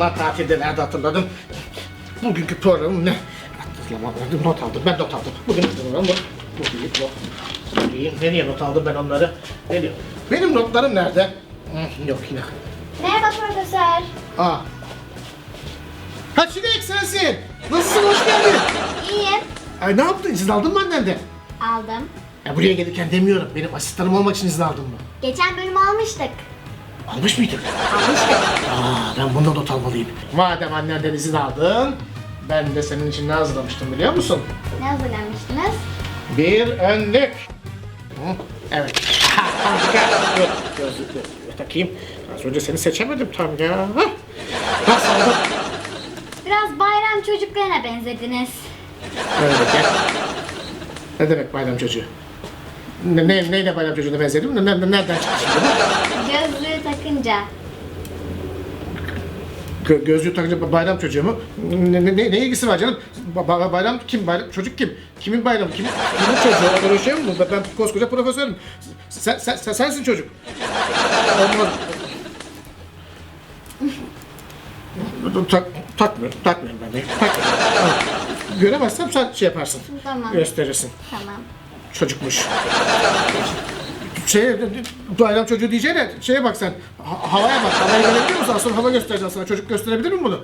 Ama tatilde nerede hatırladım. Bugünkü programım ne? Hatırlamadım. Not aldım. Ben not aldım. Bugün programım bu. Bu değil not. Bu değil. Nereye not aldım ben onları? Nereye? Benim notlarım nerede? Hı, yok yine. Merhaba profesör. Aa. Ha Çilek sensin. Nasılsın? Hoş geldin. İyiyim. Ay ne yaptın? İzin aldın mı annenden? Aldım. Ya buraya gelirken demiyorum. Benim asistanım olmak için izin aldın mı? Geçen bölüm almıştık. Almış mıydık? Almıştık. Aa, ben bundan not almalıyım. Madem annenden izin aldın, ben de senin için ne hazırlamıştım biliyor musun? Ne hazırlamıştınız? Bir önlük. Hı, evet. Ha, Harika. Dur, gözlük, gözlüğü takayım. Az önce seni seçemedim tam ya. Hah. Nasıl oldu? Biraz bayram çocuklarına benzediniz. Öyle gel. Ne demek bayram çocuğu? Ne, ne, neyle bayram çocuğuna benzedim? Ne, ne- nereden çıktı şimdi bu? Takınca. Gö- gözlüğü takınca bayram çocuğu mu? Ne, ne, ne, ilgisi var canım? Ba- ba- bayram kim? Bayram, çocuk kim? Kimin bayramı? Kim, kimin çocuğu? Öyle şey mi? bu? Ben koskoca profesörüm. Sen, sen, sen sensin çocuk. Olmaz. Tak, takmıyorum, takmıyorum ben de. Takmıyorum. Göremezsem sen şey yaparsın. Tamam. Gösterirsin. Tamam. Çocukmuş. Şey, bayram çocuğu diyeceğine şeye bak sen. Ha- havaya bak. Havayı görebiliyor musun? Asıl hava göstereceğim sana. Çocuk gösterebilir mi bunu?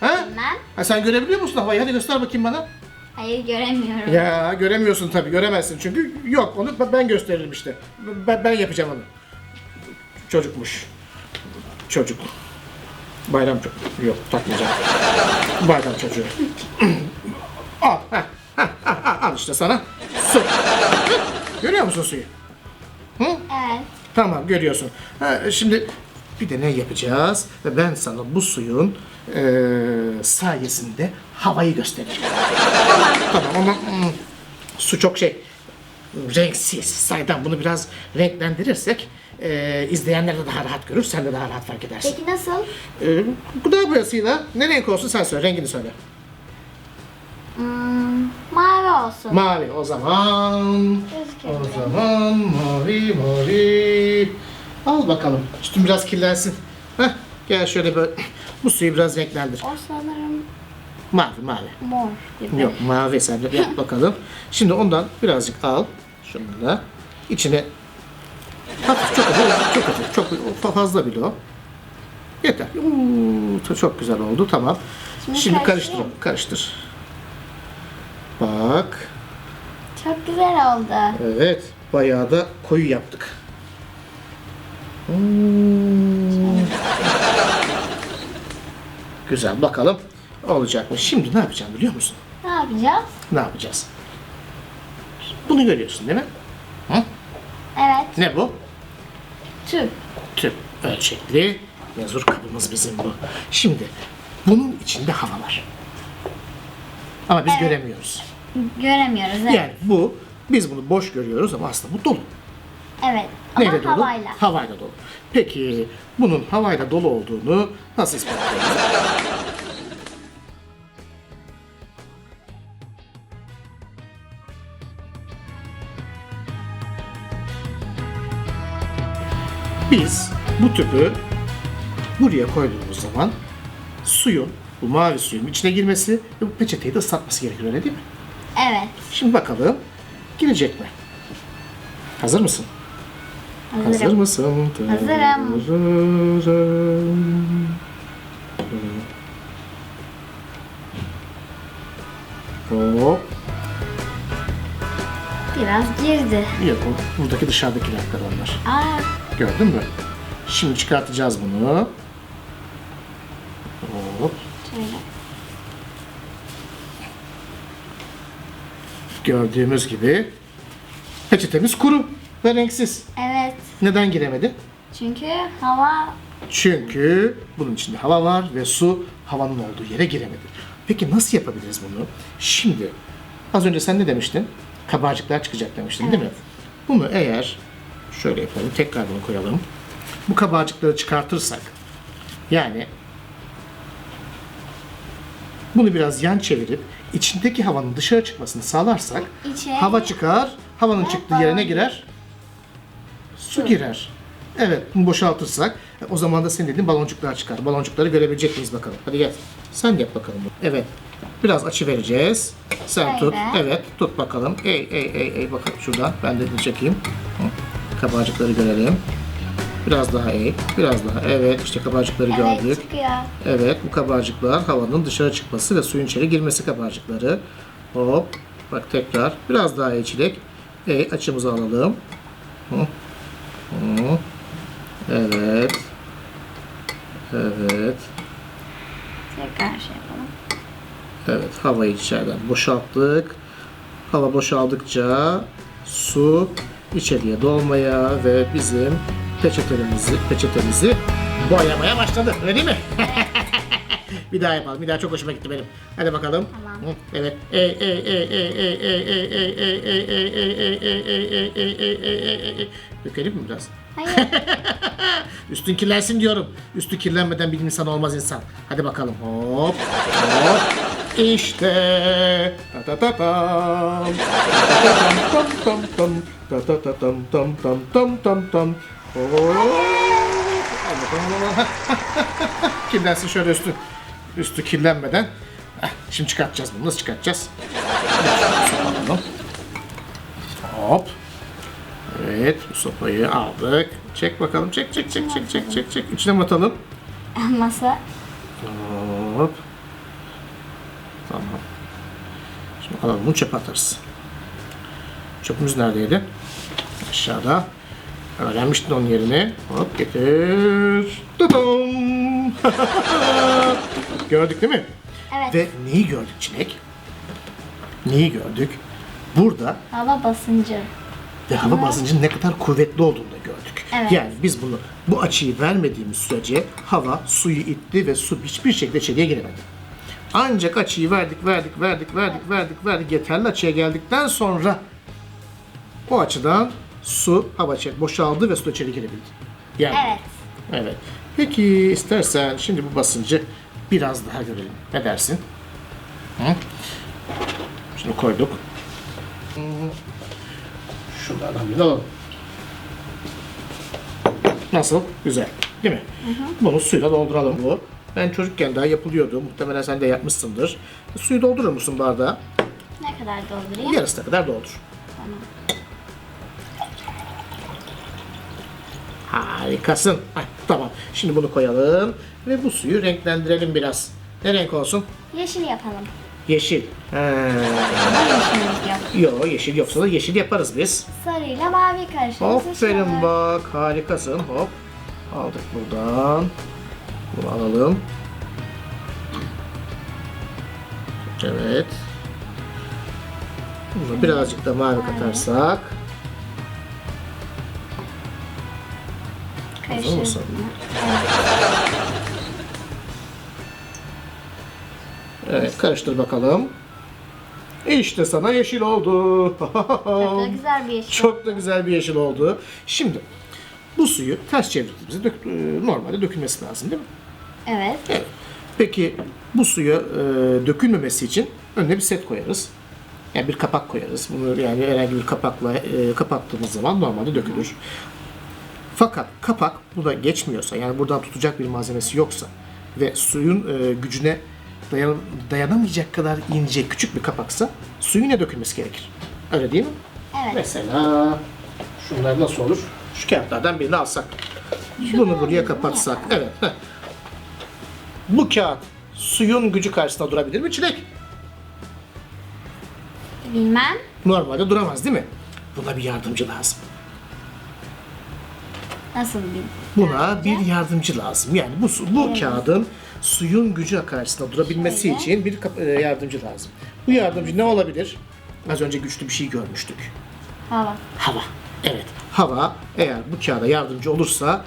Ha? Bilmem. ha? Sen görebiliyor musun havayı? Hadi göster bakayım bana. Hayır göremiyorum. Ya göremiyorsun tabii. Göremezsin çünkü yok. Onu ben gösteririm işte. Ben, ben yapacağım onu. Çocukmuş. Çocuk. Bayram çocuk. Yok takmayacağım. Bayram çocuğu. al. Heh, heh, heh, al işte sana. Su. Görüyor musun suyu? Hı? Evet. Tamam görüyorsun. Ha, şimdi bir de ne yapacağız? Ve ben sana bu suyun eee, sayesinde havayı göstereceğim. tamam ama hmm, su çok şey renksiz. Saydan bunu biraz renklendirirsek eee izleyenler de daha rahat görür, sen de daha rahat fark edersin. Peki nasıl? Eee gıda boyasıyla ne renk olsun sen söyle, rengini söyle. Hmm, olsun. Mavi o zaman. O zaman mavi mavi. Al bakalım. Üstün biraz kirlensin. Heh, gel şöyle böyle. Bu suyu biraz renklendir. O sanırım Mavi mavi. mor gibi. Yok mavi sen de yap bakalım. Şimdi ondan birazcık al. Şunu da. İçine hafif çok hafif çok hafif çok fa- fazla bile o. Yeter. Uuu, çok güzel oldu tamam. Şimdi Şimdi karıştır. Karıştır. Bak. Çok güzel oldu. Evet, bayağı da koyu yaptık. Hmm. Güzel, bakalım olacak mı? Şimdi ne yapacağım biliyor musun? Ne yapacağız? Ne yapacağız? Bunu görüyorsun değil mi? Hı? Evet. Ne bu? Tüp. Tüp ölçekli mezur kabımız bizim bu. Şimdi bunun içinde hava var. Ama biz Evet. göremiyoruz. Göremiyoruz. Evet. Yani bu, biz bunu boş görüyoruz ama aslında bu dolu. Evet. Ama Neyle dolu? havayla. Havayla dolu. Peki bunun havayla dolu olduğunu nasıl ispatlayacağız? Biz bu tüpü buraya koyduğumuz zaman suyun, bu mavi suyun içine girmesi ve bu peçeteyi de ıslatması gerekiyor öyle değil mi? Evet. Şimdi bakalım girecek mi? Hazır mısın? Hazır Hazırım. mısın? Hazırım. Hazırım. Hop. Biraz girdi. Yok buradaki dışarıdaki renkler onlar. Aa, Gördün mü? Şimdi çıkartacağız bunu. Hop. şöyle. Gördüğümüz gibi peçetemiz kuru ve renksiz. Evet. Neden giremedi? Çünkü hava Çünkü bunun içinde hava var ve su havanın olduğu yere giremedi. Peki nasıl yapabiliriz bunu? Şimdi az önce sen ne demiştin? Kabarcıklar çıkacak demiştin değil mi? Bunu eğer şöyle yapalım tekrar bunu koyalım. Bu kabarcıkları çıkartırsak yani bunu biraz yan çevirip içindeki havanın dışarı çıkmasını sağlarsak İçeri- hava çıkar, havanın çıktığı yere ne hava- girer? Su girer. Evet, bunu boşaltırsak e, o zaman da senin dediğin baloncuklar çıkar. Baloncukları görebilecek miyiz bakalım? Hadi gel. Sen yap bakalım. Evet. Biraz açı vereceğiz. Sen Şöyle. tut. Evet, tut bakalım. Ey ey ey ey bakalım şuradan. Ben de çekeyim. Hı. Kabarcıkları görelim. Biraz daha eğ. Biraz daha. Evet, işte kabarcıkları Evet gördük. çıkıyor. Evet, bu kabarcıklar havanın dışarı çıkması ve suyun içeri girmesi kabarcıkları. Hop. Bak tekrar. Biraz daha eğ E, açımızı alalım. Hı. Hı. Evet. Evet. Tekrar şey yapalım. Evet, havayı içeriden boşalttık. Hava boşaldıkça su içeriye dolmaya ve bizim peçetemizi, peçetemizi boyamaya başladı. Öyle değil mi? bir daha yapalım. Bir daha çok hoşuma gitti benim. Hadi bakalım. Tamam. Evet. Dökelim mi biraz? Hayır. Üstün kirlensin diyorum. Üstü kirlenmeden bir insan olmaz insan. Hadi bakalım. Hop. Hop. İşte. Ta ta ta tam. Ta ta tam tam tam tam. Ta ta ta tam tam tam tam tam tam. Al bakalım. Kirlensin şöyle üstü. Üstü kirlenmeden. Heh, Şimdi çıkartacağız bunu. Nasıl çıkartacağız? Hop. Evet, bu sopayı aldık. Çek bakalım. Çek, çek, çek, çek, çek, çek, çek. İçine mi atalım? Masa. Hop. Tamam. Şimdi alalım bunu çöpe atarız. Çöpümüz neredeydi? Aşağıda. Öğrenmiştin onun yerini. Hop getir. Tudum. Gördük değil mi? Evet. Ve neyi gördük Çilek? Neyi gördük? Burada Hava basıncı. ve hava basıncının ne kadar kuvvetli olduğunu da gördük. Evet. Yani biz bunu bu açıyı vermediğimiz sürece hava suyu itti ve su hiçbir şekilde içeriye giremedi. Ancak açıyı verdik, verdik, verdik, verdik, verdik, verdik. Yeterli açıya geldikten sonra o açıdan su hava içeri boşaldı ve su içeri girebildi. Yani, Evet. Evet. Peki istersen şimdi bu basıncı biraz daha görelim. Ne dersin? Hı? Şimdi koyduk. Hı. Şunlardan birini alalım. Nasıl? Güzel. Değil mi? Bunu suyla dolduralım bu. Ben çocukken daha yapılıyordu. Muhtemelen sen de yapmışsındır. Suyu doldurur musun bardağa? Ne kadar doldurayım? Yarısına kadar doldur. Tamam. Harikasın. Heh, tamam. Şimdi bunu koyalım ve bu suyu renklendirelim biraz. Ne renk olsun? Yeşil yapalım. Yeşil. He. Ama yeşilimiz yok. Yo yeşil yoksa da yeşil yaparız biz. Sarıyla mavi karıştırırız. Aferin bak harikasın. Hop. Aldık buradan. Bunu alalım. Evet. Bunu birazcık da mavi katarsak. Hazır mısın? Evet karıştır bakalım. İşte sana yeşil oldu. Çok da güzel bir yeşil. Çok da güzel bir yeşil oldu. Şimdi bu suyu ters çevirdiğimizde dök, e, normalde dökülmesi lazım değil mi? Evet. Evet. Peki bu suyu e, dökülmemesi için önüne bir set koyarız. Yani bir kapak koyarız. Bunu yani herhangi bir kapakla e, kapattığımız zaman normalde dökülür. Fakat kapak buna geçmiyorsa yani buradan tutacak bir malzemesi yoksa ve suyun e, gücüne dayan, dayanamayacak kadar ince küçük bir kapaksa suyun yine dökülmesi gerekir. Öyle değil mi? Evet. Mesela şunlar nasıl olur? Şu kağıtlardan birini alsak. Bunu buraya kapatsak. Evet. heh. Bu kağıt suyun gücü karşısında durabilir mi Çilek? Bilmem. Normalde duramaz değil mi? Buna bir yardımcı lazım. Nasıl bir Buna bir yardımcı lazım. Yani bu su, bu kağıdın suyun gücü karşısında durabilmesi Şöyle. için bir e, yardımcı lazım. Bu yardımcı ne olabilir? Az önce güçlü bir şey görmüştük. hava? Hava. Evet. Hava eğer bu kağıda yardımcı olursa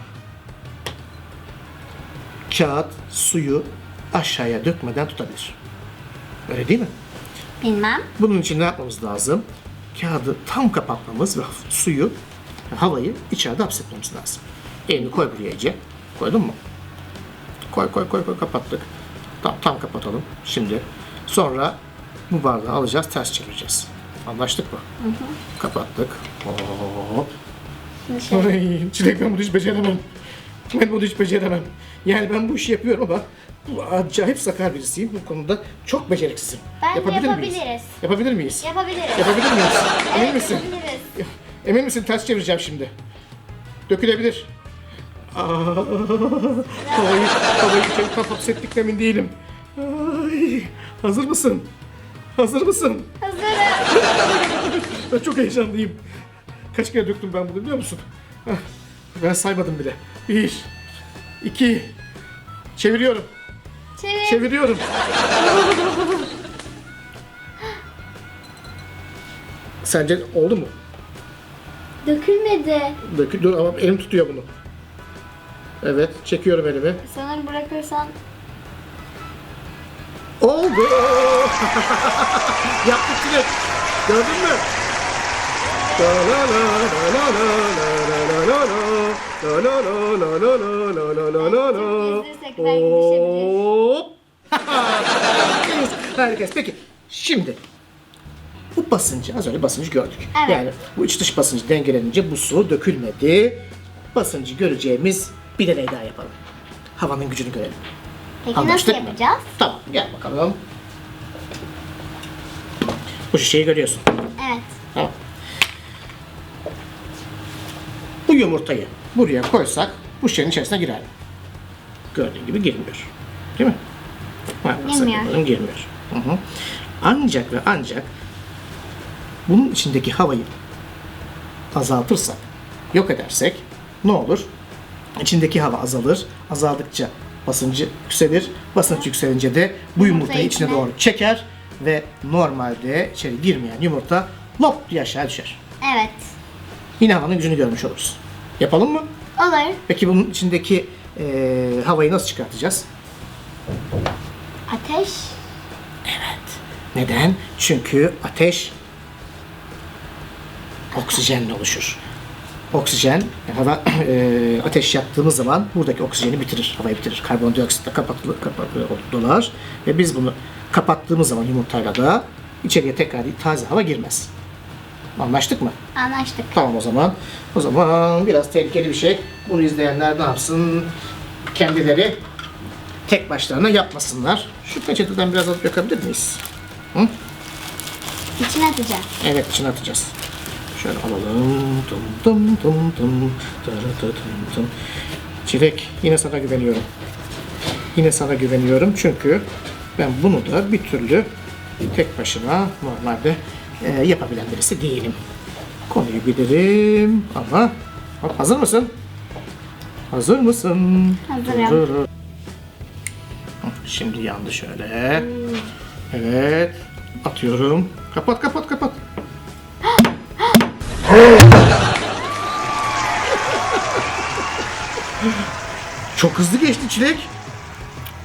kağıt suyu aşağıya dökmeden tutabilir. Öyle değil mi? Bilmem. Bunun için ne yapmamız lazım? Kağıdı tam kapatmamız ve suyu, havayı içeride hapsetmemiz lazım. Elini koy buraya iyice. Koydun mu? Koy koy koy koy kapattık. Tam tam kapatalım. Şimdi sonra bu bardağı alacağız ters çevireceğiz. Anlaştık mı? Kapattık. Hop. Şöyle. Ay, çilek ben bunu hiç beceremem. Ben bunu hiç beceremem. Yani ben bu işi yapıyorum ama bu acayip sakar birisiyim. Bu konuda çok beceriksizim. Bence Yapabilir miyiz? yapabiliriz. Yapabilir miyiz? Yapabiliriz. Yapabilir miyiz? Emin Evet misin? yapabiliriz. Emin misin? Ters çevireceğim şimdi. Dökülebilir. Aa, havayı, havayı içeri hapsettik emin değilim. Ay, hazır mısın? Hazır mısın? Hazırım. Ben çok heyecanlıyım. Kaç kere döktüm ben bunu biliyor musun? Hah, Ben saymadım bile. Bir, iki, çeviriyorum, Çevir. çeviriyorum. Sence oldu mu? Dökülmedi. Dökü, dur ama elim tutuyor bunu. Evet, çekiyorum elimi. Sanırım bırakırsan Oldu. Yaptık Çilek. Gördün mü? La la la la la la la la la la la la la la la la la la. Hop. Harikayız. Peki şimdi bu basıncı az önce basıncı gördük. Evet. Yani bu iç dış basıncı dengelenince bu su dökülmedi. Basıncı göreceğimiz bir deney daha yapalım. Havanın gücünü görelim. Peki Anlaştık nasıl mı? yapacağız? Tamam gel bakalım. Bu şişeyi görüyorsun. Evet. Tamam. Bu yumurtayı buraya koysak bu şişenin içerisine girer mi? Gördüğün gibi girmiyor. Değil mi? Girmiyor. girmiyor. Hı hı. Ancak ve ancak bunun içindeki havayı azaltırsak, yok edersek ne olur? İçindeki hava azalır. Azaldıkça basıncı yükselir. Basınç yükselince de bu yumurtayı içine doğru çeker ve normalde içeri girmeyen yumurta lop diye aşağı düşer. Evet. Yine havanın gücünü görmüş oluruz. Yapalım mı? Olur. Peki bunun içindeki eee, havayı nasıl çıkartacağız? Ateş. Neden? Çünkü ateş oksijenle oluşur. Oksijen, hava eee, ateş yaktığımız zaman buradaki oksijeni bitirir, havayı bitirir. Karbondioksit de kapatılır, kapatılır, dolar ve biz bunu kapattığımız zaman yumurtayla da içeriye tekrar taze hava girmez. Anlaştık mı? Anlaştık. Tamam o zaman. O zaman biraz tehlikeli bir şey. Bunu izleyenler ne yapsın? Kendileri tek başlarına yapmasınlar. Şu peçeteden biraz alıp yakabilir miyiz? Hı? İçine atacağız. Evet içine atacağız. Şöyle alalım. Tum tum tum tum. Tum tum. Çilek yine sana güveniyorum. Yine sana güveniyorum çünkü ben bunu da bir türlü tek başına normalde e, yapabilen birisi değilim. Konuyu bilirim ama Hop, hazır mısın? Hazır mısın? Hazırım. Şimdi yandı şöyle. Evet. Atıyorum. Kapat kapat kapat. Çok hızlı geçti Çilek.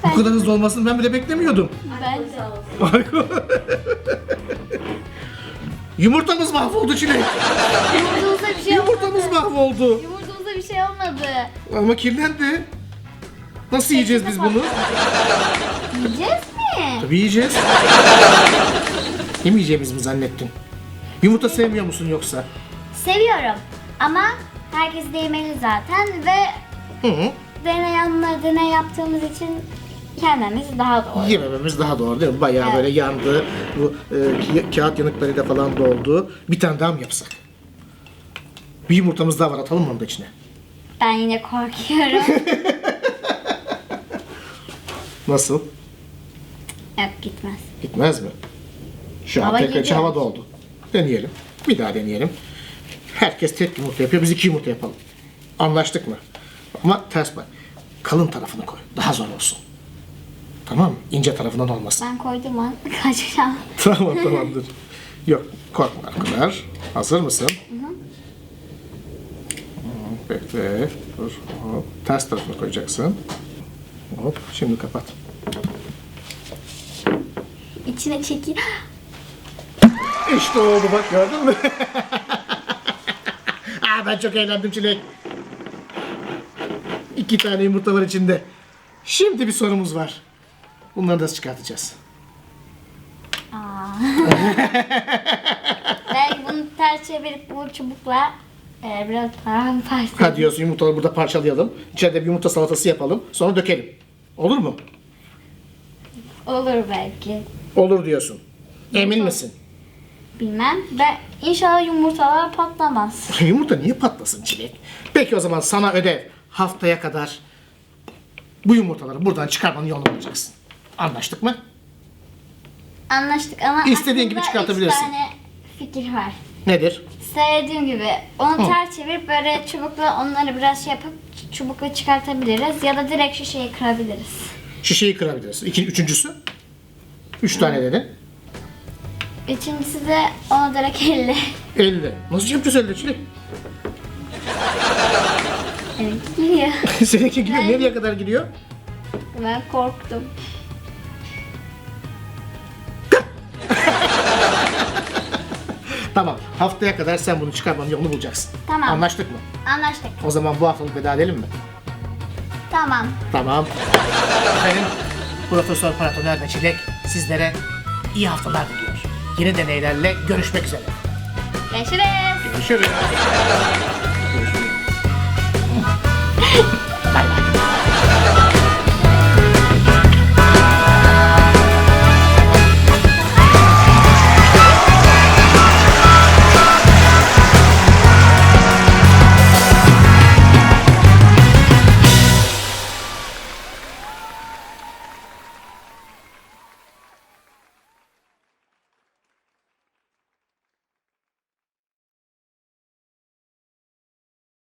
Bu kadar hızlı olmasını ben bile beklemiyordum. Ben de. Yumurtamız mahvoldu Çilek. Yumurtamızda bir şey Yumurtamız olmadı. mahvoldu. Yumurtamızda bir şey olmadı. Ama kirlendi. Nasıl yiyeceğiz biz bunu? Yiyeceğiz mi? Tabii yiyeceğiz. Yemeyeceğimizi mi zannettin? Yumurta sevmiyor musun yoksa? Seviyorum. Ama herkes de yemeli zaten ve Hı deney yanına deney yaptığımız için kendimiz daha doğru. Yemememiz daha doğru değil mi? Bayağı Evet. böyle yandı. Bu e, ka- kağıt yanıklarıyla falan doldu. Bir tane daha mı yapsak? Bir yumurtamız daha var. Atalım mı onu da içine? Ben yine korkuyorum. Nasıl? Yok gitmez. Gitmez mi? Şu an Hava tekrar içi gidiyor. hava doldu. Deneyelim. Bir daha deneyelim. Herkes tek yumurta yapıyor. Biz iki yumurta yapalım. Anlaştık mı? Ama ters bak. Kalın tarafını koy. Daha zor olsun. Tamam mı? İnce tarafından olmasın. Ben koydum an kaçacağım. tamam tamamdır. Yok korkma kadar. Hazır mısın? Hmm, Bekle. Dur. Hop. Ters tarafını koyacaksın. Hop. Şimdi kapat. İçine çekil. İşte oldu bak gördün mü? Aa, ben çok eğlendim Çilek. İki tane yumurta var içinde. Şimdi bir sorumuz var. Bunları nasıl çıkartacağız? Belki bunu ters çevirip bu çubukla Ee, biraz paramparça. Ha diyorsun yumurtaları burada parçalayalım. İçeride bir yumurta salatası yapalım. Sonra dökelim. Olur mu? Olur belki. Olur diyorsun. Emin misin? Bilmem. Ve inşallah yumurtalar patlamaz. Yumurta niye patlasın çilek? Peki o zaman sana ödev. Haftaya kadar bu yumurtaları buradan çıkarmanın yolunu bulacaksın. Anlaştık mı? Anlaştık ama İstediğin gibi aklımda çıkartabilirsin. üç tane fikir var. Nedir? Söylediğim gibi onu Hı. ters çevirip böyle çubukla onları biraz şey yapıp çubukla çıkartabiliriz ya da direkt şişeyi kırabiliriz. Şişeyi kırabiliriz. İki, üçüncüsü? Üç tane dedin. Üçüncüsü de onu direkt elle. 50. Nasıl yapacağız elde çilek? Evet, gidiyor. Seninki gidiyor. Nereye kadar gidiyor? Ben korktum. Tamam. Haftaya kadar sen bunu çıkarmanın yolunu bulacaksın. Tamam. Anlaştık mı? Anlaştık. O zaman bu haftalık veda edelim mi? Tamam. Tamam. Benim Profesör Paratoner ve Çilek sizlere iyi haftalar diliyor. Yeni deneylerle görüşmek üzere. Görüşürüz. Görüşürüz.